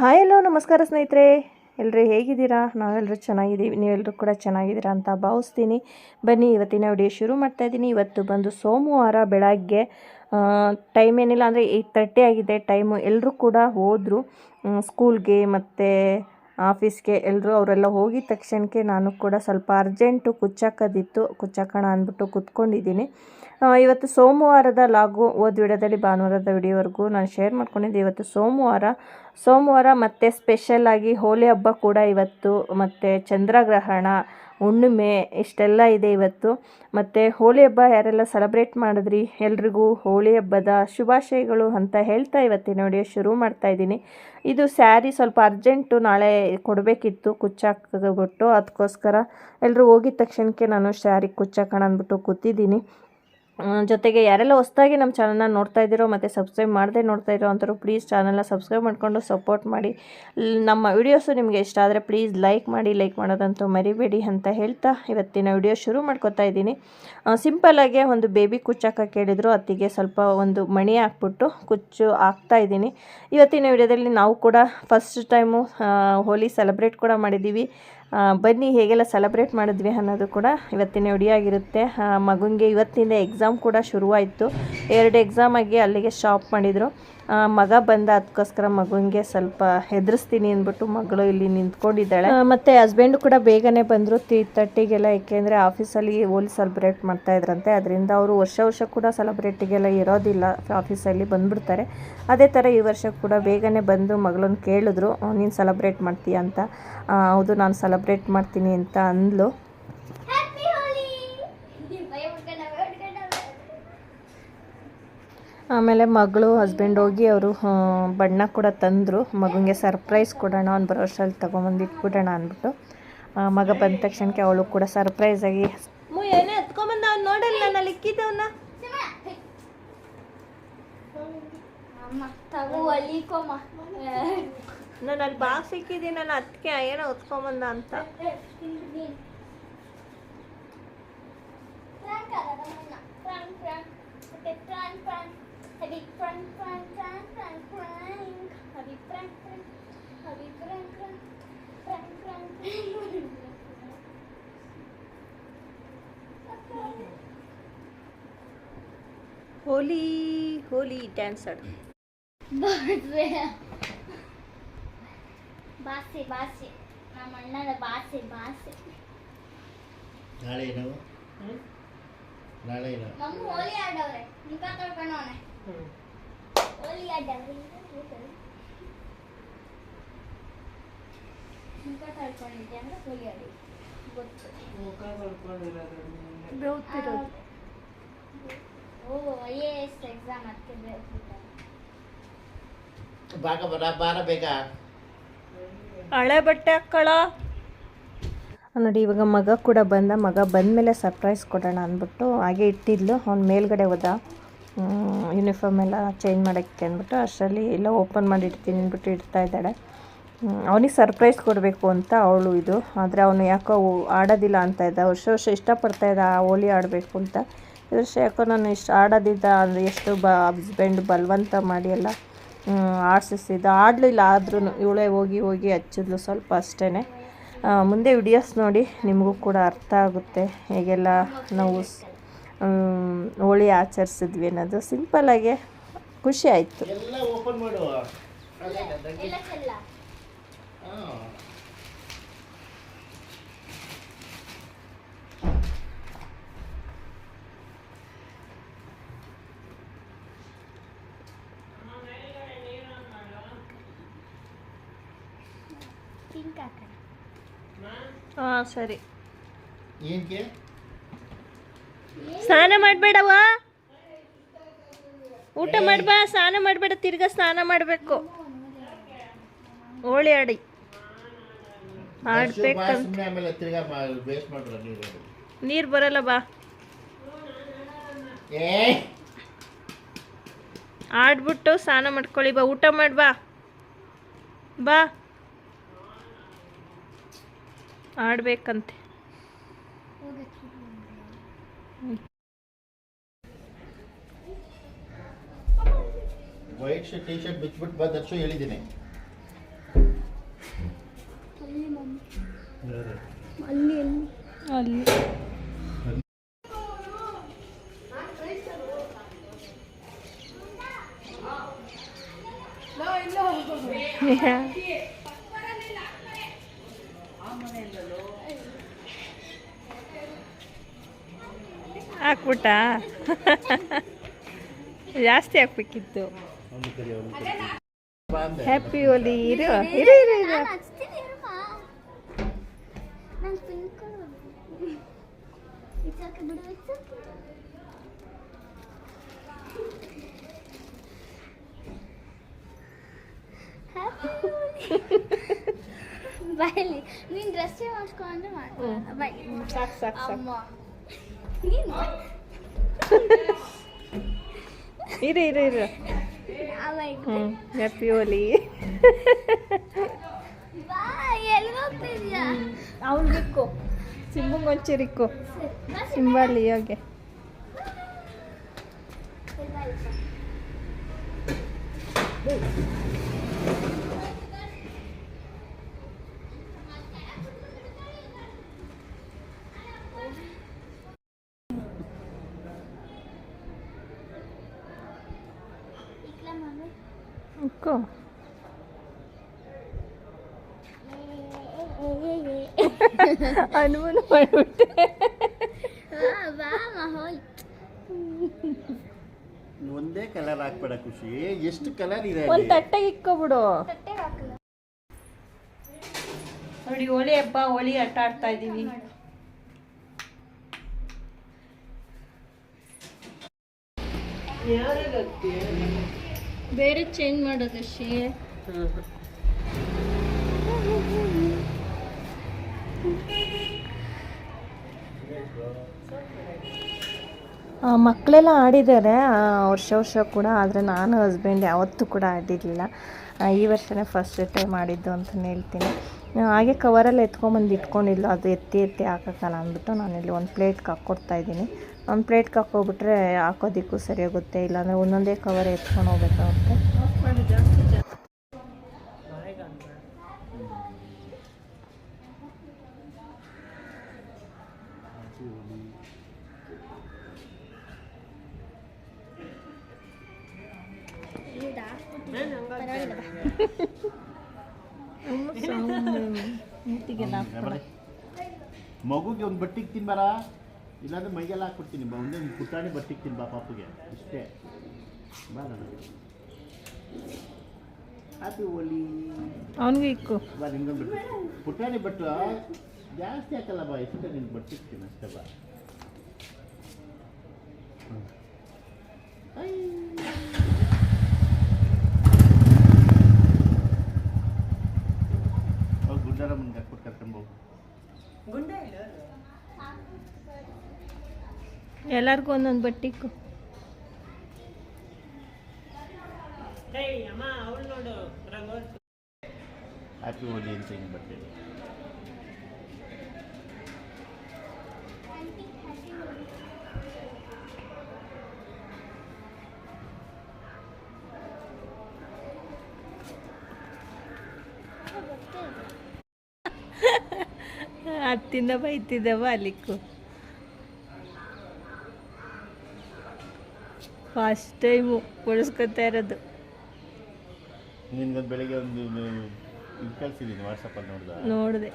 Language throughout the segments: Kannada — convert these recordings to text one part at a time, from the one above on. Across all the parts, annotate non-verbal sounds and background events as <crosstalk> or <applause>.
ಹಾಯ್ ಹಲೋ ನಮಸ್ಕಾರ ಸ್ನೇಹಿತರೆ. ಎಲ್ಲರೂ ಹೇಗಿದ್ದೀರಾ? ನಾವೆಲ್ಲರೂ ಚೆನ್ನಾಗಿದ್ದೀವಿ. ನೀವೆಲ್ಲರೂ ಕೂಡ ಚೆನ್ನಾಗಿದ್ದೀರಾ ಅಂತ ಭಾವಿಸ್ತೀನಿ. ಬನ್ನಿ, ಇವತ್ತಿನ ವಿಡಿಯೋ ಶುರು ಮಾಡ್ತಾ ಇದ್ದೀನಿ. ಇವತ್ತು ಬಂದು ಸೋಮವಾರ ಬೆಳಗ್ಗೆ ಟೈಮ್ ಏನಿಲ್ಲ ಅಂದರೆ ಏಯ್ಟ್ ತರ್ಟಿ ಆಗಿದೆ. ಟೈಮು ಎಲ್ಲರೂ ಕೂಡ ಹೋದರು. ಸ್ಕೂಲ್ಗೆ ಮತ್ತು ಆಫೀಸ್ಗೆ ಎಲ್ಲರೂ ಅವರೆಲ್ಲ ಹೋಗಿದ ತಕ್ಷಣಕ್ಕೆ ನಾನು ಕೂಡ ಸ್ವಲ್ಪ ಅರ್ಜೆಂಟು ಕುಚ್ಚಾಕೋದಿತ್ತು. ಕುಚ್ಚಾಕೋಣ ಅಂದ್ಬಿಟ್ಟು ಕುತ್ಕೊಂಡಿದ್ದೀನಿ. ಇವತ್ತು ಸೋಮವಾರದ ಲಾಗು ಓದ್ ವಿಡಿಯೋದಲ್ಲಿ ಭಾನುವಾರದ ವಿಡಿಯೋವರೆಗೂ ನಾನು ಶೇರ್ ಮಾಡ್ಕೊಂಡಿದ್ದೆ. ಇವತ್ತು ಸೋಮವಾರ ಸೋಮವಾರ ಮತ್ತು ಸ್ಪೆಷಲ್ ಆಗಿ ಹೋಳಿ ಹಬ್ಬ ಕೂಡ ಇವತ್ತು, ಮತ್ತು ಚಂದ್ರಗ್ರಹಣ ಹುಣ್ಣಿಮೆ ಇಷ್ಟೆಲ್ಲ ಇದೆ ಇವತ್ತು. ಮತ್ತು ಹೋಳಿ ಹಬ್ಬ ಯಾರೆಲ್ಲ ಸೆಲೆಬ್ರೇಟ್ ಮಾಡಿದ್ರಿ? ಎಲ್ರಿಗೂ ಹೋಳಿ ಹಬ್ಬದ ಶುಭಾಶಯಗಳು ಅಂತ ಹೇಳ್ತಾ ಇವತ್ತಿನ ವಿಡಿಯೋ ಶುರು ಮಾಡ್ತಾ ಇದ್ದೀನಿ. ಇದು ಸ್ಯಾರಿ ಸ್ವಲ್ಪ ಅರ್ಜೆಂಟು ನಾಳೆ ಕೊಡಬೇಕಿತ್ತು ಕುಚ್ಚಾಕ್ಬಿಟ್ಟು. ಅದಕ್ಕೋಸ್ಕರ ಎಲ್ಲರೂ ಹೋಗಿದ ತಕ್ಷಣಕ್ಕೆ ನಾನು ಸ್ಯಾರಿ ಕುಚ್ಚಾಕೋಣ ಅಂದ್ಬಿಟ್ಟು ಕೂತಿದ್ದೀನಿ. ಜೊತೆಗೆ ಯಾರೆಲ್ಲ ಹೊಸ್ದಾಗಿ ನಮ್ಮ ಚಾನಲ್ನ ನೋಡ್ತಾ ಇದ್ದೀರೋ ಮತ್ತು ಸಬ್ಸ್ಕ್ರೈಬ್ ಮಾಡದೆ ನೋಡ್ತಾ ಇರೋ ಅಂಥವ್ರು ಪ್ಲೀಸ್ ಚಾನಲ್ನ ಸಬ್ಸ್ಕ್ರೈಬ್ ಮಾಡಿಕೊಂಡು ಸಪೋರ್ಟ್ ಮಾಡಿ. ನಮ್ಮ ವಿಡಿಯೋಸು ನಿಮಗೆ ಇಷ್ಟ ಆದರೆ ಪ್ಲೀಸ್ ಲೈಕ್ ಮಾಡಿ ಲೈಕ್ ಮಾಡೋದಂತೂ ಮರಿಬೇಡಿ ಅಂತ ಹೇಳ್ತಾ ಇವತ್ತಿನ ವಿಡಿಯೋ ಶುರು ಮಾಡ್ಕೊತಾ ಇದ್ದೀನಿ. ಸಿಂಪಲ್ಲಾಗೆ ಒಂದು ಬೇಬಿ ಕುಚ್ಚಾಕ ಕೇಳಿದ್ರು, ಅತ್ತಿಗೆ ಸ್ವಲ್ಪ ಒಂದು ಮಣಿ ಹಾಕ್ಬಿಟ್ಟು ಕುಚ್ಚು ಹಾಕ್ತಾ ಇದ್ದೀನಿ. ಇವತ್ತಿನ ವಿಡಿಯೋದಲ್ಲಿ ನಾವು ಕೂಡ ಫಸ್ಟ್ ಟೈಮು ಹೋಲಿ ಸೆಲೆಬ್ರೇಟ್ ಕೂಡ ಮಾಡಿದ್ದೀವಿ. ಬನ್ನಿ ಹೇಗೆಲ್ಲ ಸೆಲೆಬ್ರೇಟ್ ಮಾಡಿದ್ವಿ ಅನ್ನೋದು ಕೂಡ ಇವತ್ತಿನ ಆ, ಮಗುಂಗೆ ಇವತ್ತಿಂದ ಎಕ್ಸಾಮ್ ಕೂಡ ಶುರುವಾಯಿತು. ಎರಡು ಎಕ್ಸಾಮ್ ಆಗಿ ಅಲ್ಲಿಗೆ ಶಾಪ್ ಮಾಡಿದರು. ಮಗ ಬಂದ ಅದಕ್ಕೋಸ್ಕರ ಮಗುವಿಗೆ ಸ್ವಲ್ಪ ಹೆದರಿಸ್ತೀನಿ ಅಂದ್ಬಿಟ್ಟು ಮಗಳು ಇಲ್ಲಿ ನಿಂತ್ಕೊಂಡಿದ್ದಾಳೆ. ಮತ್ತೆ ಹಸ್ಬೆಂಡ್ ಕೂಡ ಬೇಗನೆ ಬಂದರು ತ್ರೀ ತರ್ಟಿಗೆಲ್ಲ ಏಕೆಂದರೆ ಆಫೀಸಲ್ಲಿ ಹೋಲಿ ಸೆಲೆಬ್ರೇಟ್ ಮಾಡ್ತಾ ಇದ್ರಂತೆ. ಅದರಿಂದ ಅವರು ವರ್ಷ ವರ್ಷ ಕೂಡ ಸೆಲೆಬ್ರೇಟಿಗೆಲ್ಲ ಇರೋದಿಲ್ಲ ಆಫೀಸಲ್ಲಿ ಬಂದ್ಬಿಡ್ತಾರೆ. ಅದೇ ಥರ ಈ ವರ್ಷ ಕೂಡ ಬೇಗನೆ ಬಂದು ಮಗಳನ್ನ ಕೇಳಿದ್ರು, ನೀನು ಸೆಲೆಬ್ರೇಟ್ ಮಾಡ್ತೀಯ? ಅಂತ. ಹೌದು, ನಾನು ಸೆಲೆಬ್ರೇಟ್ ಮಾಡ್ತೀನಿ ಅಂತ ಅಂದ್ಲು. ಆಮೇಲೆ ಮಗಳು ಹಸ್ಬೆಂಡ್ ಹೋಗಿ ಅವರು ಬಣ್ಣ ಕೂಡ ತಂದರು. ಮಗನಿಗೆ ಸರ್ಪ್ರೈಸ್ ಕೊಡೋಣ ಅವ್ನು ಬರೋ ವರ್ಷದಲ್ಲಿ ತೊಗೊಂಬಂದು ಇಟ್ಬಿಡೋಣ ಅಂದ್ಬಿಟ್ಟು ಮಗ ಬಂದ ತಕ್ಷಣಕ್ಕೆ ಅವಳು ಕೂಡ ಸರ್ಪ್ರೈಸ್ ಆಗಿ ಏನೇ ಎತ್ಕೊಂಬಂದ ಅವ್ನು ನೋಡಲ್ಲ ನಾನು ಅಲ್ಲಿ ಬಾಕ್ಸ್ ಸಿಕ್ಕಿದ್ದೀನಿ ನಾನು ಅದಕ್ಕೆ ಏನೋ ಹೊತ್ಕೊಂಬಂದ ಅಂತ. ಫ್ರಾಂಕ್ ಅದನ್ನ ಫ್ರಾಂಕ್ ಫ್ರಾಂಕ್ ಮತ್ತೆ Frank Frank ಹಬಿ Frank Frank Frank Frank Frank ಹಬಿ Frank Frank ಹಬಿ Frank Frank Frank Frank ಹೋಲಿ ಹೋಲಿ ಡ್ಯಾನ್ಸ್ ಆಡು ಬಾಸೆ ಬಾಸೆ ನಮ್ಮ ಅಣ್ಣನ ಬಾಸೆ ಬಾಸೆ ನಾಳೆ ಏನು ನಾಳೆ ಏನು ನಮ್ಮ ಹೋಲಿ ಆಡವ್ರೆ ಮುಖ ತೊಳ್ಕೊಂಡವನೆ ಹೋಲಿ ಆಡವ್ರೆ ಮುಖ ತೊಳ್ಕೊಂಡಿದ್ದೆ ಅಂದ್ರೆ ಹೋಲಿ ಆಡಿ ಗೊತ್ತು ಬೆವ್ತಿರೋದು ಓ ಐ ಎ ಎಸ್ ಎಕ್ಸಾಮ್ ಅದಕ್ಕೆ ಬೇಕಿದ್ದಾರೆ ಬಾಗ ಬರ ಬಾರ ಬೇಗ. ಹಳೆ ಬಟ್ಟೆ ಹಾಕ್ಕೊಳ. ನೋಡಿ ಇವಾಗ ಮಗ ಕೂಡ ಬಂದ. ಮಗ ಬಂದಮೇಲೆ ಸರ್ಪ್ರೈಸ್ ಕೊಡೋಣ ಅಂದ್ಬಿಟ್ಟು ಹಾಗೆ ಇಟ್ಟಿದ್ಲು. ಅವ್ನು ಮೇಲ್ಗಡೆ ಹೋದ. ಯೂನಿಫಾರ್ಮ್ ಎಲ್ಲ ಚೇಂಜ್ ಮಾಡೋಕ್ಕೆ ಅಂದ್ಬಿಟ್ಟು ಅಷ್ಟರಲ್ಲಿ ಎಲ್ಲ ಓಪನ್ ಮಾಡಿ ಇಡ್ತೀನಿ ಅಂದ್ಬಿಟ್ಟು ಇಡ್ತಾ ಇದ್ದಾಳೆ. ಅವನಿಗೆ ಸರ್ಪ್ರೈಸ್ ಕೊಡಬೇಕು ಅಂತ ಅವಳು ಇದು. ಆದರೆ ಅವನು ಯಾಕೋ ಆಡೋದಿಲ್ಲ ಅಂತ ಇದ್ದ. ವರ್ಷ ವರ್ಷ ಇಷ್ಟಪಡ್ತಾ ಇದ್ದ, ಆ ಹೋಲಿ ಆಡಬೇಕು ಅಂತ. ಈ ವರ್ಷ ಯಾಕೋ ನಾನು ಇಷ್ಟು ಆಡೋದಿದ್ದ ಅಂದರೆ ಎಷ್ಟು ಬ ಹಸ್ಬೆಂಡ್ ಬಲವಂತ ಮಾಡಿ ಎಲ್ಲ ಆಡಿಸಿದ್ದ ಆಡಲಿಲ್ಲ ಆದ್ರೂ ಇವಳೇ ಹೋಗಿ ಹೋಗಿ ಹಚ್ಚಿದ್ಲು ಸ್ವಲ್ಪ ಅಷ್ಟೇ ಮುಂದೆ ವಿಡಿಯೋಸ್ ನೋಡಿ, ನಿಮಗೂ ಕೂಡ ಅರ್ಥ ಆಗುತ್ತೆ. ಹೇಗೆಲ್ಲ ನಾವು ಹೋಳಿ ಆಚರಿಸಿದ್ವಿ ಅನ್ನೋದು ಸಿಂಪಲ್ಲಾಗೆ ಖುಷಿ ಆಯಿತು. ಹಾ. ಸರಿ. ಏನ್ಕೆ? ಸ್ನಾನ ಮಾಡಬೇಡವ ಊಟ ಮಾಡ್ಬಾ ಸ್ನಾನ ಮಾಡಬೇಡ ತಿರ್ಗಾ ಸ್ನಾನ ಮಾಡಬೇಕು. ಹೋಳಿ ಆಡಿ. ನೀರ್. ನೀರು ಬರಲ್ಲ ಬಾ. ಏ ಆಡ್ಬಿಟ್ಟು ಸ್ನಾನ ಮಾಡ್ಕೊಳ್ಳಿ ಬಾ ಊಟ ಮಾಡ್ಬಾ ಬಾ. ಆಡ್ಬೇಕಂತೆ. ವೈಟ್ ಶರ್ಟ್ ಟಿ ಶರ್ಟ್ ಬಿಚ್ಬಿಟ್ಟು ಬಾ ದರ್ಶು ಹೇಳಿದ್ದೀನಿ. ಅಲ್ಲಿ ಅಲ್ಲಿ ಅಲ್ಲಿ. ಹಾಕ್ಬಿಟ್ಟ? ಜಾಸ್ತಿ ಹಾಕ್ಬೇಕಿತ್ತು. ಒಂದು ಕರಿ ಒಂದು ಕರಿ ಬಾ ಅಂದೆ. ಹ್ಯಾಪಿ ಹೋಲಿ ಇರು ಇರು ಇರು ಇರು ನಾನು ಹಚ್ತೀನಿ ಇರಮ್ಮ ನಂಗೆ ಪಿಂಕ್ ಇಚ್ಚಾಕೆ ಬಿಡು ಇಚ್ಚಾಕೆ ಬಾಯಲ್ಲಿ ನೀನು ಡ್ರೆಸ್ಸೇ ಮಾಡಿಸ್ಕೊಂಡ್ರೆ ಮಾಡ್ಕೊಳ್ಳೋಣ ಬಾಯ್ ಸಾಕು ಸಾಕು ಸಾಕು ಅಮ್ಮ ನೀನು ಇರು ಇರು ಇರು ಆಮೇಲೆ ಹ್ಞೂ ಹ್ಯಾಪಿ ಹೋಲಿ ಬಾ ಎಲ್ಲಿ ಹೋಗ್ತಿದ್ಯಾ? ಅವನಿಕ್ಕು ಸಿಂಬಂಗೆ ಒಂಚೂರಿಕ್ಕು ಸಿಂಬಲ್ಲಿ ಹೋಗಿ. ಇಟ್ಲ ಮಮ್ಮಿ ಇಕ್ಕು ಅನುಮಾನ ಮಾಡಿಬಿಟ್ಟೆ. ಒಂದೇ ಕಲರ್ ಹಾಕ್ಬೇಡ ಖುಷಿ. ಎಷ್ಟು ಕಲರ್ ಇದೆ ಒಂದು? ತಟ್ಟೆಗೆ ಇಕ್ಕೊಬಿಡು. ನೋಡಿ ಹೋಳಿ ಹಬ್ಬ ಹೋಳಿ ಆಟ ಆಡ್ತಾ ಇದ್ದೀವಿ. ಬೇರೆ ಚೇಂಜ್ ಮಾಡೋದಷ್ಟೇ. ಮಕ್ಕಳೆಲ್ಲ ಆಡಿದ್ದಾರೆ. ವರ್ಷ ವರ್ಷ ಕೂಡ, ಆದರೆ ನಾನು ಹಸ್ಬೆಂಡ್ ಯಾವತ್ತೂ ಕೂಡ ಆಡಿರಲಿಲ್ಲ. ಈ ವರ್ಷನೇ ಫಸ್ಟ್ ಟೈಮ್ ಮಾಡಿದ್ದು ಅಂತಲೇ ಹೇಳ್ತೀನಿ. ಹಾಗೆ ಕವರಲ್ಲಿ ಎತ್ಕೊಂಬಂದು ಇಟ್ಕೊಂಡಿಲ್ಲ ಅದು ಎತ್ತಿ ಎತ್ತಿ ಹಾಕೋಕ್ಕಲ್ಲ ಅಂದ್ಬಿಟ್ಟು ನಾನಿಲ್ಲಿ ಒಂದು ಪ್ಲೇಟ್ಗೆ ಹಾಕ್ಕೊಡ್ತಾ ಇದ್ದೀನಿ. ಒಂದು ಪ್ಲೇಟ್ಗೆ ಹಾಕೋಬಿಟ್ರೆ ಹಾಕೋದಿಕ್ಕೂ ಸರಿಯಾಗುತ್ತೆ. ಇಲ್ಲಾಂದರೆ ಒಂದೊಂದೇ ಕವರ್ ಎತ್ಕೊಂಡು ಹೋಗ್ಬೇಕಾಗುತ್ತೆ ಮೂತಿಗೆಲ್ಲ ಹಾಕ್ಬಿಡು. ಮಗುಗೆ ಒಂದು ಬಟ್ಟಿಗೆ ತಿನ್ಬಾರ ಇಲ್ಲಾಂದ್ರೆ ಮೈಗೆಲ್ಲ ಹಾಕ್ಬಿಡ್ತೀನಿ ಬಾ ಒಂದೇ ಒಂದು ಪುಟಾಣಿ ಬಟ್ಟಿಗೆ ತಿನ್ಬಾ ಪಾಪುಗೆ. ಇಷ್ಟೇ. ಬಾ ಹ್ಯಾಪಿ ಹೋಲಿ ಅವನಿಗೂ ಇಕ್ಕು. ಬಾ ನಿಂಗೊಂದು ಪುಟಾಣಿ ಬಟ್ಟು ಜಾಸ್ತಿ ಹಾಕಲ್ಲ ಬಾ ಎಷ್ಟು ನಿನ್ ಬಟ್ಟಿಗೆ ತಿನ್ನ ಅಷ್ಟೇ ಬಾ. ಹ್ಮ್. ಐ. ಮುಂದೆ ಕರ್ಕೊಂಡು ಹೋಗು. ಎಲ್ಲರಿಗೂ ಒಂದೊಂದು ಬಟ್ಟಿಕ್ಕು ಹ್ಯಾಪಿ ಹೋಲಿ ಅಂತ ಹಿಂಗೆ ಬಟ್ಟೆ? ಹತ್ತಿಂದ ಬೈತಿದ್ದವ ಅಲ್ಲಿಕ್ಕು. ಫಸ್ಟ್ ಟೈಮು ಕೊಡಿಸ್ಕೊತಾ ಇರೋದು. ನಿನ್ಗೊಂದು ಬೆಳಿಗ್ಗೆ ಒಂದು ಇದು ಕಳ್ಸಿದ್ದೀನಿ ವಾಟ್ಸಪ್ಪಲ್ಲಿ ನೋಡ್ದ. ನೋಡಿದೆ.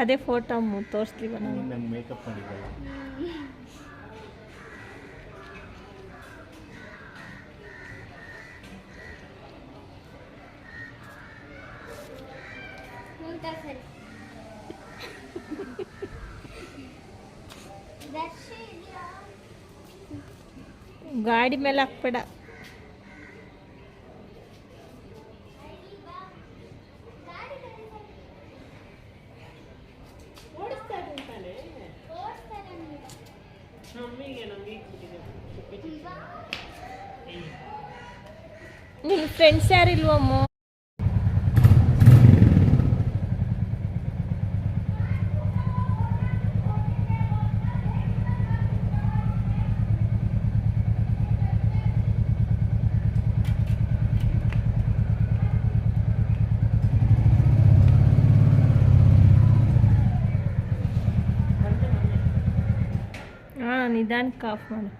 ಅದೇ ಫೋಟೋ ತೋರಿಸ್ತೀವ ನಾನು. ಮೇಕಪ್ ಮಾಡಿದ್ದಲ್ಲ ಗಾಡಿ ಮೇಲೆ ಹಾಕ್ಬೇಡ. ನಿಮ್ಮ ಫ್ರೆಂಡ್ಸ್ ಯಾರಿಲ್ವಮ್ಮ? ನಿಧಾನಕ್ಕೆ ಆಫ್ ಮಾಡು.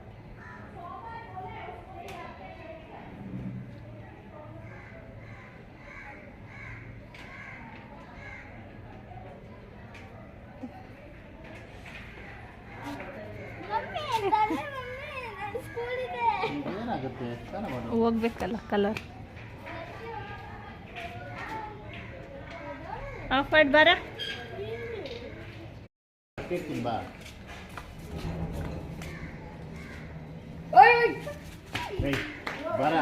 ಮಮ್ಮಿ ತಾನೇ ಮಮ್ಮಿ ಸ್ಕೂಲ್ ಇದೆ. ಏನಾಗುತ್ತೆ? ಸ್ನಾನ ಮಾಡು. ಹೋಗ್ಬೇಕಲ್ಲ ಕಲರ್ ಆಫ್ ಮಾಡಿ ಬಾರ ಬಟ್ಟೆ ಇಕ್ತೀನಿ ಬಾ ಏಯ್ ಬಾರ.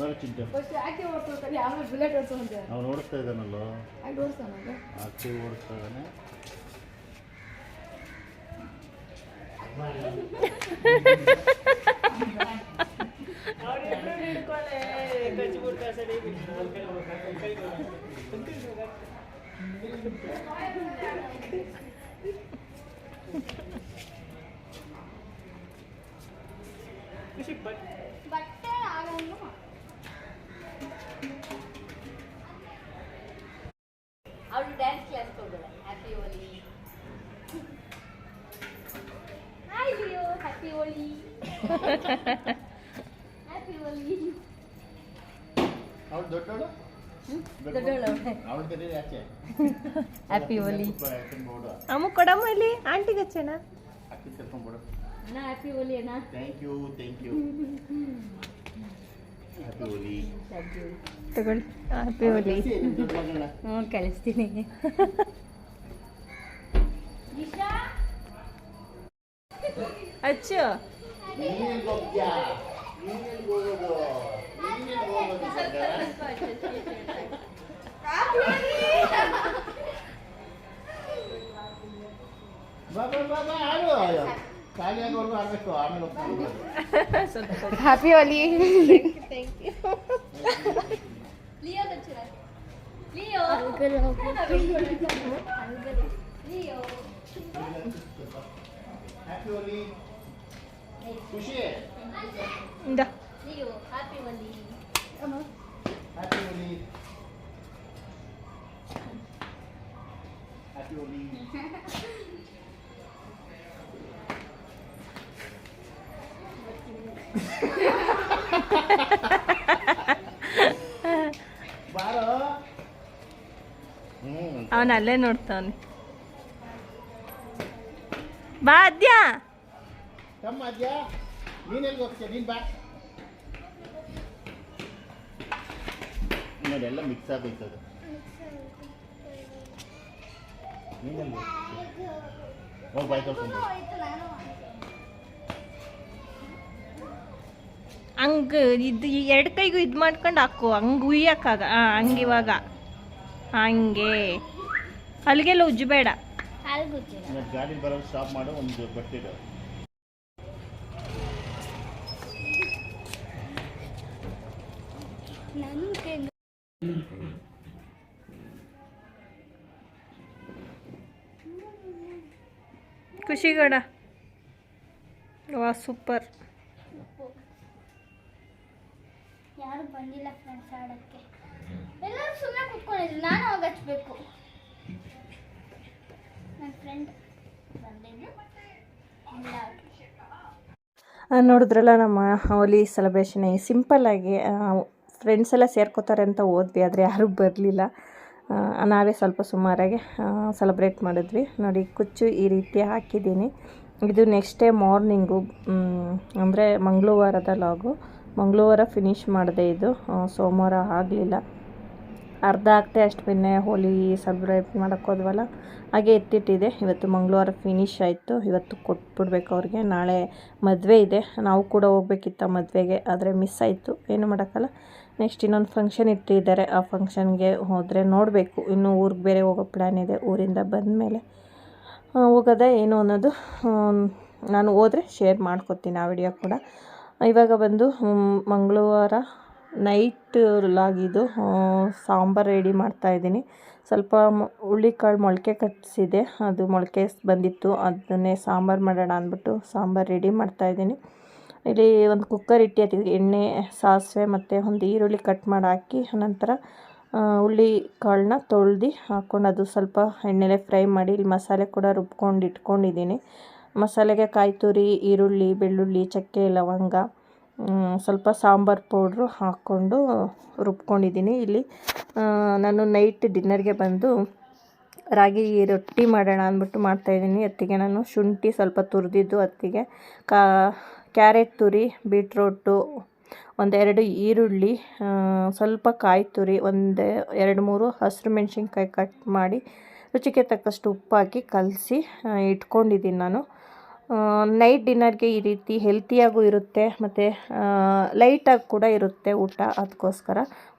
ಬರ ಚಿಂಟು. ಅವ್ನು ಓಡಿಸ್ತಾ ಇದ್ದಾನಲ್ಲೋ? ಆಕೆ ಓಡಿಸ್ತಾ ಇದ್ದಾನೆ. <laughs> ಬಟ್ಟೆ ಆಗಲ್ಲ ಅವಳು ಡ್ಯಾನ್ಸ್ ಕ್ಲಾಸ್ ಹೋಗಲ್ಲ happy Holi hi Leo happy Holi happy Holi ಅವಳು ದೊಡ್ಡವಳು? ಹ್ಯಾಪಿ ಹೋಲಿ ಅಮ್ಮ ಕೊಡಮ್ಮ ಇಲ್ಲಿ. ಆಂಟಿಗೆ ಹಚ್ಚೋಣ. ಅಕ್ಕಿ ಕರ್ಕೊಂಡ್ಬಿಡು ಅಣ್ಣ ಹ್ಯಾಪಿ ಹೋಲಿ ಅಣ್ಣ thank you thank you happy Holi ತಗೊಳ್ಳಿ. ಹ್ಯಾಪಿ ಹೋಲಿ ದೊಡ್ಡ ಮಗಳನ್ನ ಹ್ಞೂ ಕಳಿಸ್ತೀನಿ. ನಿಶಾ? ಹಚ್ಚು ನೀನೇನ್ ಹೋಗ್ತೀಯಾ? ನೀನೇನ್ ಹೋಗೋದು? ನೀನೇನ್ ಹೋಗೋದು ಸರ್? ಬಾ ಬಾ ಬಾ ಬಾ ಆಡು ಖಾಲಿ ಆಗೋರ್ಗು ಆಡ್ಬೇಕು ಆಮೇಲೆ ಹೋಗ್ಕೊಂಡು ಹ್ಯಾಪಿ ಹೋಲಿ ಲಿಯೋ ಹಚ್ಚಿರ ಲಿಯೋ ಲಿಯೋ ಹ್ಯಾಪಿ ಹೋಲಿ ಖುಷಿ ಇಂದ Leo happy Holi happy Holi happy Holi ಬಾರೋ ಹ್ಮ್ ಅವನ ಅಲ್ಲೇ ನೋಡ್ತಾವನೆ. ಬಾ ಅದ್ಯಾ. ತಮ್ಮ ಅದ್ಯಾ. ನೀನ್ ಎಲ್ಲಿಗೆ ಹೋಗ್ತೀಯ? ನೀನ್ ಬಾ. ನೋಡೆಲ್ಲ ಮಿಕ್ಸ್ ಆಗೋಯ್ತದೆ ನೀನೆಲ್ಲಿ ಹೋಗಿ ಹಂಗ ಇದು ಎರಡು ಕೈಗೂ ಇದು ಮಾಡ್ಕೊಂಡು ಹಾಕು. ಹಂಗೆ ಉಯ್ಯಕ್ಕಾಗ. ಹಾಂ ಹಂಗೆ ಇವಾಗ. ಹಂಗೆ. ಅಲ್ಲಿಗೆಲ್ಲ ಉಜ್ಜಬೇಡ ಗಾಡಿ ಬರೋದು ಸ್ಟಾಪ್ ಮಾಡು ಒಂದು ಬಟ್ಟೆ ಇಡು ನನಗೆ ಖುಷಿಗಡ. ವಾ ಸೂಪರ್. ಯಾರು ಬಂದಿಲ್ಲ ಫ್ರೆಂಡ್ಸ್ ಆಡೋಕ್ಕೆ. ಎಲ್ಲರೂ ಸುಮ್ಮನೆ ಕುತ್ಕೊಂಡಿದ್ರು. ನಾನು ಹೋಗಿ ಹಚ್ಬೇಕು. ನನ್ನ ಫ್ರೆಂಡ್ ಬಂದಿದ್ದು ನೋಡಿದ್ರಲ್ಲ ನಮ್ಮ ಹೋಲಿ ಸೆಲೆಬ್ರೇಷನ್ ಸಿಂಪಲ್ಲಾಗಿ ಫ್ರೆಂಡ್ಸ್ ಎಲ್ಲ ಸೇರ್ಕೋತಾರೆ ಅಂತ ಓದ್ವಿ ಆದರೆ ಯಾರೂ ಬರಲಿಲ್ಲ. ನಾವೇ ಸ್ವಲ್ಪ ಸುಮಾರಾಗಿ ಸೆಲೆಬ್ರೇಟ್ ಮಾಡಿದ್ವಿ. ನೋಡಿ, ಕುಚ್ಚು ಈ ರೀತಿ ಹಾಕಿದ್ದೀನಿ. ಇದು ನೆಕ್ಸ್ಟ್ ಡೇ ಮಾರ್ನಿಂಗು ಅಂದರೆ ಮಂಗಳವಾರದ ಲಾಗು ಮಂಗಳವಾರ ಫಿನಿಶ್ ಮಾಡಿದೆ ಇದು. ಸೋಮವಾರ ಆಗಲಿಲ್ಲ. ಅರ್ಧ ಆಗ್ತೆ ಅಷ್ಟು ಬೆನ್ನೆ ಹೋಲಿ ಸೆಲೆಬ್ರೇಟ್ ಮಾಡೋಕ್ಕೆ ಹೋದ್ವಲ್ಲ, ಹಾಗೆ ಎತ್ತಿಟ್ಟಿದೆ. ಇವತ್ತು ಮಂಗಳವಾರ ಫಿನಿಶ್ ಆಯಿತು. ಇವತ್ತು ಕೊಟ್ಬಿಡ್ಬೇಕು ಅವ್ರಿಗೆ. ನಾಳೆ ಮದುವೆ ಇದೆ. ನಾವು ಕೂಡ ಹೋಗ್ಬೇಕಿತ್ತು ಮದುವೆಗೆ, ಆದರೆ ಮಿಸ್ ಆಯಿತು. ಏನು ಮಾಡೋಕ್ಕಲ್ಲ. ನೆಕ್ಸ್ಟ್ ಇನ್ನೊಂದು ಫಂಕ್ಷನ್ ಇಟ್ಟಿದ್ದಾರೆ. ಆ ಫಂಕ್ಷನ್ಗೆ ಹೋದರೆ ನೋಡಬೇಕು. ಇನ್ನೂ ಊರಿಗೆ ಬೇರೆ ಹೋಗೋ ಪ್ಲ್ಯಾನ್ ಇದೆ. ಊರಿಂದ ಬಂದ ಮೇಲೆ ಹೋಗೋದೇ, ಏನು ಅನ್ನೋದು ನಾನು ಹೋದರೆ ಶೇರ್ ಮಾಡ್ಕೊತೀನಿ ಆ ವಿಡಿಯೋ ಕೂಡ. ಇವಾಗ ಬಂದು ಮಂಗಳವಾರ ನೈಟ್ ಲಾಗಿದ್ದು ಸಾಂಬಾರು ರೆಡಿ ಮಾಡ್ತಾಯಿದ್ದೀನಿ ಸ್ವಲ್ಪ ಹುಳಿ ಹುಳ್ಳಿಕಾಳು ಮೊಳಕೆ ಕಟ್ಟಿಸಿದೆ ಅದು ಮೊಳಕೆ ಬಂದಿತ್ತು. ಅದನ್ನೇ ಸಾಂಬಾರು ಮಾಡೋಣ ಅಂದ್ಬಿಟ್ಟು ಸಾಂಬಾರು ರೆಡಿ ಮಾಡ್ತಾಯಿದ್ದೀನಿ ಇಲ್ಲಿ ಒಂದು ಕುಕ್ಕರ್ ಇಟ್ಟು ಅದಕ್ಕೆ ಎಣ್ಣೆ, ಸಾಸಿವೆ ಮತ್ತು ಒಂದು ಈರುಳ್ಳಿ ಕಟ್ ಮಾಡಿ ಹಾಕಿ, ನಂತರ ಹುಳಿ ಹುಳ್ಳಿ ಕಾಳನ್ನ ತೊಳ್ದು ಹಾಕ್ಕೊಂಡು ಅದು ಸ್ವಲ್ಪ ಎಣ್ಣೆಲೆ ಫ್ರೈ ಮಾಡಿ, ಇಲ್ಲಿ ಮಸಾಲೆ ಕೂಡ ರುಬ್ಕೊಂಡು ಇಟ್ಕೊಂಡಿದ್ದೀನಿ. ಮಸಾಲೆಗೆ ಕಾಯಿ ತುರಿ, ಈರುಳ್ಳಿ, ಬೆಳ್ಳುಳ್ಳಿ, ಚಕ್ಕೆ, ಲವಂಗ ಸ್ವಲ್ಪ ಸಾಂಬಾರು ಪೌಡ್ರು ಹಾಕ್ಕೊಂಡು ರುಬ್ಕೊಂಡಿದ್ದೀನಿ. ಇಲ್ಲಿ ನಾನು ನೈಟ್ ಡಿನ್ನರ್ಗೆ ಬಂದು ರಾಗಿ ರೊಟ್ಟಿ ಮಾಡೋಣ ಅಂದ್ಬಿಟ್ಟು ಮಾಡ್ತಾಯಿದ್ದೀನಿ ಅತ್ತಿಗೆ ನಾನು ಶುಂಠಿ ಸ್ವಲ್ಪ ತುರಿದಿದ್ದು, ಅತ್ತಿಗೆ ಕಾ, ಕ್ಯಾರೆಟ್ ತುರಿ, ಬೀಟ್ರೋಟು, ಒಂದೆರಡು ಈರುಳ್ಳಿ ಸ್ವಲ್ಪ ಕಾಯಿ ತುರಿ, ಒಂದು, ಎರಡು, ಮೂರು ಹಸಿರು ಮೆಣಸಿನ್ಕಾಯಿ ಕಟ್ ಮಾಡಿ ರುಚಿಗೆ ತಕ್ಕಷ್ಟು ಉಪ್ಪು ಹಾಕಿ ಕಲಸಿ ಇಟ್ಕೊಂಡಿದ್ದೀನಿ ನಾನು. ನೈಟ್ ಡಿನ್ನರ್ಗೆ ಈ ರೀತಿ ಹೆಲ್ತಿಯಾಗೂ ಇರುತ್ತೆ, ಮತ್ತು ಲೈಟಾಗಿ ಕೂಡ ಇರುತ್ತೆ ಊಟ. ಅದಕ್ಕೋಸ್ಕರ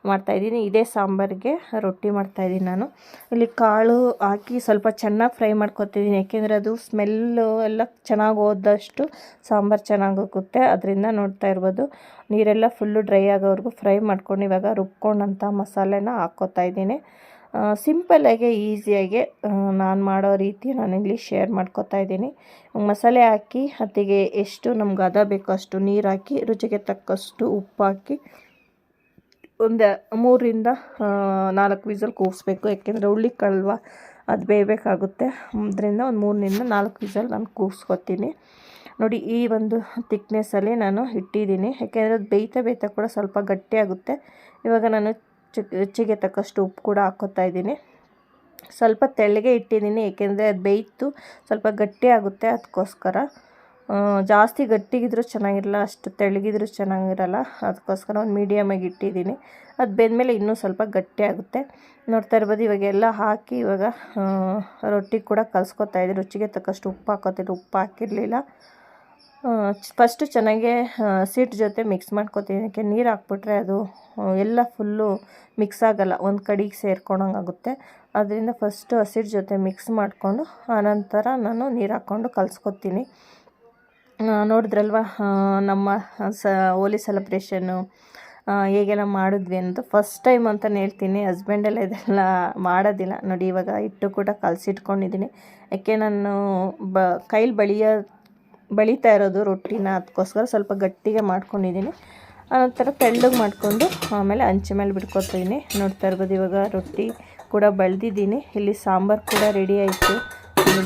ಮಾಡ್ತಾಯಿದ್ದೀನಿ ಇದೇ ಸಾಂಬಾರಿಗೆ ರೊಟ್ಟಿ ಮಾಡ್ತಾಯಿದ್ದೀನಿ ನಾನು. ಇಲ್ಲಿ ಕಾಳು ಹಾಕಿ ಸ್ವಲ್ಪ ಚೆನ್ನಾಗಿ ಫ್ರೈ ಮಾಡ್ಕೊತಿದ್ದೀನಿ. ಯಾಕೆಂದರೆ ಅದು ಸ್ಮೆಲ್ಲು ಎಲ್ಲ ಚೆನ್ನಾಗಿ ಹೋದಷ್ಟು ಸಾಂಬಾರು ಚೆನ್ನಾಗಿ ಹೋಗುತ್ತೆ ಅದರಿಂದ ನೋಡ್ತಾ ಇರ್ಬೋದು. ನೀರೆಲ್ಲ ಫುಲ್ಲು ಡ್ರೈ ಆಗೋವರೆಗೂ ಫ್ರೈ ಮಾಡ್ಕೊಂಡು ಇವಾಗ ರುಬ್ಕೊಂಡಂಥ ಮಸಾಲೆನ ಹಾಕ್ಕೋತಾ ಇದ್ದೀನಿ. ಸಿಂಪಲ್ಲಾಗಿ ಈಸಿಯಾಗೆ ನಾನು ಮಾಡೋ ರೀತಿ ನಾನಿಲ್ಲಿ ಶೇರ್ ಮಾಡ್ಕೊತಾ ಇದ್ದೀನಿ. ಮಸಾಲೆ ಹಾಕಿ ಹತ್ತಿಗೆ ಎಷ್ಟು ನಮ್ಗೆ ಅದ ಬೇಕೋ ಅಷ್ಟು ನೀರು ಹಾಕಿ, ರುಚಿಗೆ ತಕ್ಕಷ್ಟು ಉಪ್ಪು ಹಾಕಿ, ಒಂದು ಮೂರರಿಂದ ನಾಲ್ಕು ವಿಸಲ್ ಕೂಗಿಸ್ಬೇಕು. ಯಾಕೆಂದರೆ ಹುಳ್ಳಿ ಕಲ್ವ ಅದು ಬೇಯಬೇಕಾಗುತ್ತೆ. ಅದರಿಂದ ಒಂದು ಮೂರರಿಂದ ನಾಲ್ಕು ವಿಸಲ್ ನಾನು ಕೂಗಿಸ್ಕೊತೀನಿ. ನೋಡಿ, ಈ ಒಂದು ತಿಕ್ನೆಸ್ಸಲ್ಲಿ ನಾನು ಇಟ್ಟಿದ್ದೀನಿ. ಯಾಕೆಂದರೆ ಅದು ಬೇಯ್ತಾ ಬೇಯ್ತಾ ಕೂಡ ಸ್ವಲ್ಪ ಗಟ್ಟಿಯಾಗುತ್ತೆ ಇವಾಗ ನಾನು ರುಚಿಗೆ ತಕ್ಕಷ್ಟು ಉಪ್ಪು ಕೂಡ ಹಾಕೋತಾ ಇದ್ದೀನಿ. ಸ್ವಲ್ಪ ತೆಳ್ಳಗೆ ಇಟ್ಟಿದ್ದೀನಿ, ಏಕೆಂದರೆ ಅದು ಬೇಯ್ತು, ಸ್ವಲ್ಪ ಗಟ್ಟಿ ಆಗುತ್ತೆ ಅದಕ್ಕೋಸ್ಕರ ಜಾಸ್ತಿ ಗಟ್ಟಿಗಿದ್ರೂ ಚೆನ್ನಾಗಿರಲ್ಲ, ಅಷ್ಟು ತೆಳ್ಳಗಿದ್ರೂ ಚೆನ್ನಾಗಿರಲ್ಲ ಅದಕ್ಕೋಸ್ಕರ ಒಂದು ಮೀಡಿಯಮಾಗಿ ಇಟ್ಟಿದ್ದೀನಿ. ಅದು ಬೆಂದಮೇಲೆ ಇನ್ನೂ ಸ್ವಲ್ಪ ಗಟ್ಟಿ ಆಗುತ್ತೆ. ನೋಡ್ತಾ ಇರ್ಬೋದು ಇವಾಗ ಎಲ್ಲ ಹಾಕಿ ಇವಾಗ ರೊಟ್ಟಿ ಕೂಡ ಕಲಿಸ್ಕೊತಾ ಇದ್ದೀನಿ. ರುಚಿಗೆ ತಕ್ಕಷ್ಟು ಉಪ್ಪು ಹಾಕೋತಿದ್ರು ಉಪ್ಪು ಹಾಕಿರಲಿಲ್ಲ. ಫಸ್ಟು ಚೆನ್ನಾಗೆ ಸೀಟ್ ಜೊತೆ ಮಿಕ್ಸ್ ಮಾಡ್ಕೊತೀನಿ ಯಾಕೆ ನೀರು ಹಾಕ್ಬಿಟ್ರೆ ಅದು ಎಲ್ಲ ಫುಲ್ಲು ಮಿಕ್ಸ್ ಆಗೋಲ್ಲ. ಒಂದು ಕಡೆಗೆ ಸೇರ್ಕೊಳಂಗಾಗುತ್ತೆ ಅದರಿಂದ ಫಸ್ಟು ಹಸಿಟ್ ಜೊತೆ ಮಿಕ್ಸ್ ಮಾಡಿಕೊಂಡು ಆನಂತರ ನಾನು ನೀರು ಹಾಕ್ಕೊಂಡು ಕಲಿಸ್ಕೊತೀನಿ. ನೋಡಿದ್ರಲ್ವ ನಮ್ಮ ಸ, ಹೋಲಿ ಸೆಲೆಬ್ರೇಷನ್ನು ಹೇಗೆಲ್ಲ ಮಾಡಿದ್ವಿ ಅಂತ ಫಸ್ಟ್ ಟೈಮ್ ಅಂತಲೇ ಹೇಳ್ತೀನಿ. ಹಸ್ಬೆಂಡೆಲ್ಲ ಇದೆಲ್ಲ ಮಾಡೋದಿಲ್ಲ. ನೋಡಿ, ಇವಾಗ ಹಿಟ್ಟು ಕೂಡ ಕಲಸಿಟ್ಕೊಂಡಿದ್ದೀನಿ. ಯಾಕೆ ನಾನು ಬ, ಕೈಲಿ ಬಳಿಯೋ ಬಳಿತಾ ಇರೋದು ರೊಟ್ಟಿನ ಅದಕ್ಕೋಸ್ಕರ ಸ್ವಲ್ಪ ಗಟ್ಟಿಗೆ ಮಾಡ್ಕೊಂಡಿದ್ದೀನಿ. ಆನಂತರ ತೆಳ್ಳಗೆ ಮಾಡಿಕೊಂಡು ಆಮೇಲೆ ಹಂಚೆ ಮೇಲೆ ಬಿಟ್ಕೊತೀನಿ ನೋಡ್ತಾ ಇರ್ಬೋದು ಇವಾಗ ರೊಟ್ಟಿ ಕೂಡ ಬೆಳೆದಿದ್ದೀನಿ. ಇಲ್ಲಿ ಸಾಂಬಾರು ಕೂಡ ರೆಡಿ ಆಯಿತು.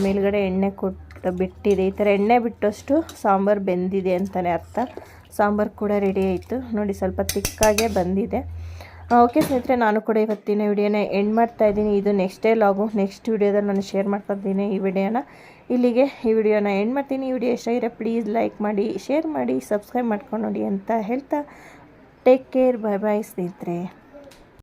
ಮೇಲ್ಗಡೆ ಎಣ್ಣೆ ಕೊಟ್ಟು ಬಿಟ್ಟಿದೆ. ಈ ಥರ ಎಣ್ಣೆ ಬಿಟ್ಟಷ್ಟು ಸಾಂಬಾರು ಬೆಂದಿದೆ ಅಂತಲೇ ಅರ್ಥ. ಸಾಂಬಾರು ಕೂಡ ರೆಡಿ ಆಯಿತು. ನೋಡಿ ಸ್ವಲ್ಪ ತಿಕ್ಕಾಗೆ ಬಂದಿದೆ. ಓಕೆ ಸ್ನೇಹಿತರೆ, ನಾನು ಕೂಡ ಇವತ್ತಿನ ವಿಡಿಯೋನ ಎಂಡ್ ಮಾಡ್ತಾ ಇದ್ದೀನಿ. ಇದು ನೆಕ್ಸ್ಟ್ ಡೇ ಲಾಗು ನೆಕ್ಸ್ಟ್ ವಿಡಿಯೋದಲ್ಲಿ ನಾನು ಶೇರ್ ಮಾಡ್ಕೊತೀನಿ ಈ ವಿಡಿಯೋನ. ಇಲ್ಲಿಗೆ ಈ ವಿಡಿಯೋನ ಎಂಡ್ ಮಾಡ್ತೀನಿ. ಈ ವಿಡಿಯೋ ಇಷ್ಟ ಪ್ಲೀಸ್ ಲೈಕ್ ಮಾಡಿ ಶೇರ್ ಮಾಡಿ ಸಬ್ಸ್ಕ್ರೈಬ್ ಮಾಡ್ಕೊಂಡು ನೋಡಿ ಅಂತ ಹೇಳ್ತಾ. ಟೇಕ್ ಕೇರ್ ಬಾಯ್ ಬಾಯ್ ಸ್ನೇಹಿತರೆ.